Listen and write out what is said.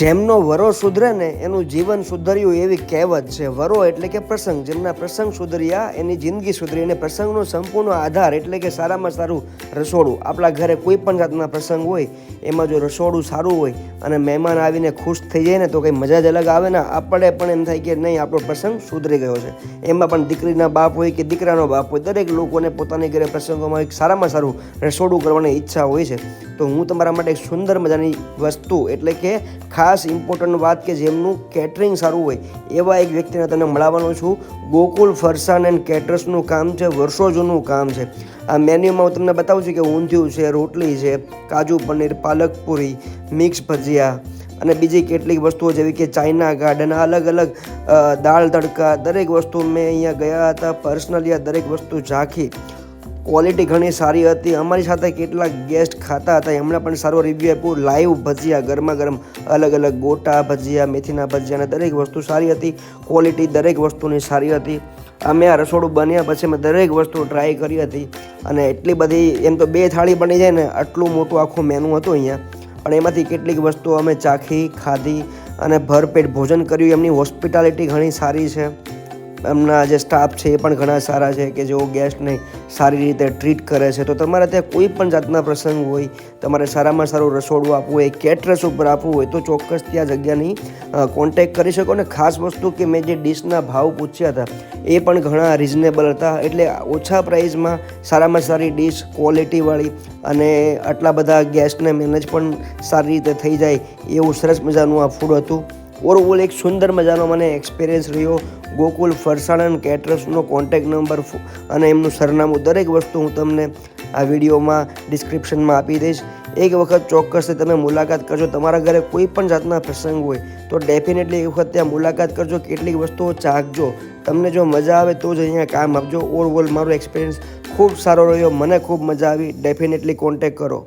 જેમનો વરો સુધરે ને એનું જીવન સુધર્યું એવી કહેવત છે. વરો એટલે કે પ્રસંગ. જેમના પ્રસંગ સુધર્યા, એની જિંદગી સુધરી અને પ્રસંગનો સંપૂર્ણ આધાર એટલે કે સારામાં સારું રસોડું. આપણા ઘરે કોઈ પણ જાતના પ્રસંગ હોય, એમાં જો રસોડું સારું હોય અને મહેમાન આવીને ખુશ થઈ જાય ને તો કંઈ મજા જ અલગ આવે ને, આપણે પણ એમ થાય કે નહીં, આપણો પ્રસંગ સુધરી ગયો છે. એમાં પણ દીકરીના બાપ હોય કે દીકરાનો બાપ હોય, દરેક લોકોને પોતાની ઘરે પ્રસંગોમાં એક સારામાં સારું રસોડું કરવાની ઈચ્છા હોય છે. તો હું તમારા માટે એક સુંદર મજાની વસ્તુ એટલે કે ખાસ ઇમ્પોર્ટન્ટ વાત કે જેમનું કેટરિંગ સારું હોય, એવા એક વ્યક્તિને તમને મળવાનો છું. ગોકુલ ફરસાણ એન્ડ કેટરર્સનું કામ છે, વર્ષો જૂનું કામ છે. આ મેન્યુમાં હું તમને બતાવું છું કે ઊંધિયું છે, રોટલી છે, કાજુ પનીર પાલક પૂરી મિક્સ ભજીયા અને બીજી કેટલીક વસ્તુઓ જેવી કે ચાઇના ગાર્ડન અલગ અલગ દાળ તડકા, દરેક વસ્તુ મેં અહીંયા ગયા હતા. પર્સનલી આ દરેક વસ્તુ ઝાંખી. ક્વોલિટી ઘણી સારી હતી. અમારી સાથે કેટલાક ગેસ્ટ ખાતા હતા. એમણે પણ સારો રિવ્યૂ આપ્યો. લાઈવ ભજીયા ગરમા ગરમ અલગ અલગ ગોટા ભજીયા, મેથીના ભજીયા અને દરેક વસ્તુ સારી હતી. ક્વોલિટી દરેક વસ્તુની સારી હતી. અમે આ રસોડું બન્યા પછી મેં દરેક વસ્તુ ટ્રાય કરી હતી. અને એટલી બધી, એમ તો બે થાળી બની જાય ને, આટલું મોટું આખું મેનુ હતું અહીંયા. પણ એમાંથી કેટલીક વસ્તુઓ અમે ચાખી, ખાધી અને ભરપેટ ભોજન કર્યું. એમની હોસ્પિટાલિટી ઘણી સારી છે. એમના જે સ્ટાફ છે એ પણ ઘણા સારા છે કે જેઓ ગેસ્ટને સારી રીતે ટ્રીટ કરે છે. તો તમારે ત્યાં કોઈ પણ જાતના પ્રસંગ હોય, તમારે સારામાં સારું રસોડું આપવું હોય, કેટરસ ઉપર આપવું હોય, તો ચોક્કસ ત્યાં જગ્યાની કોન્ટેક કરી શકો. અને ખાસ વસ્તુ કે મેં જે ડીશના ભાવ પૂછ્યા હતા, એ પણ ઘણા રિઝનેબલ હતા. એટલે ઓછા પ્રાઇઝમાં સારામાં સારી ડીશ ક્વોલિટીવાળી અને આટલા બધા ગેસ્ટને મેનેજ પણ સારી રીતે થઈ જાય એવું સરસ મજાનું આ ફૂડ હતું. ઓવરઓલ એક સુંદર મજાનો મને એક્સપિરિયન્સ રહ્યો. ગોકુલ ફરસાણ એન્ડ કેટરર્સનો કોન્ટેક નંબર અને એમનું સરનામું દરેક વસ્તુ હું તમને આ વિડીયોમાં ડિસ્ક્રિપ્શનમાં આપી દઈશ. એક વખત ચોક્કસથી તમે મુલાકાત કરજો. તમારા ઘરે કોઈ પણ જાતના પ્રસંગ હોય, તો ડેફિનેટલી એક વખત ત્યાં મુલાકાત કરજો. કેટલીક વસ્તુઓ ચાખજો. તમને જો મજા આવે તો જ અહીંયા કામ આપજો. ઓવરઓલ મારો એક્સપિરિયન્સ ખૂબ સારો રહ્યો. મને ખૂબ મજા આવી. ડેફિનેટલી કોન્ટેક કરો.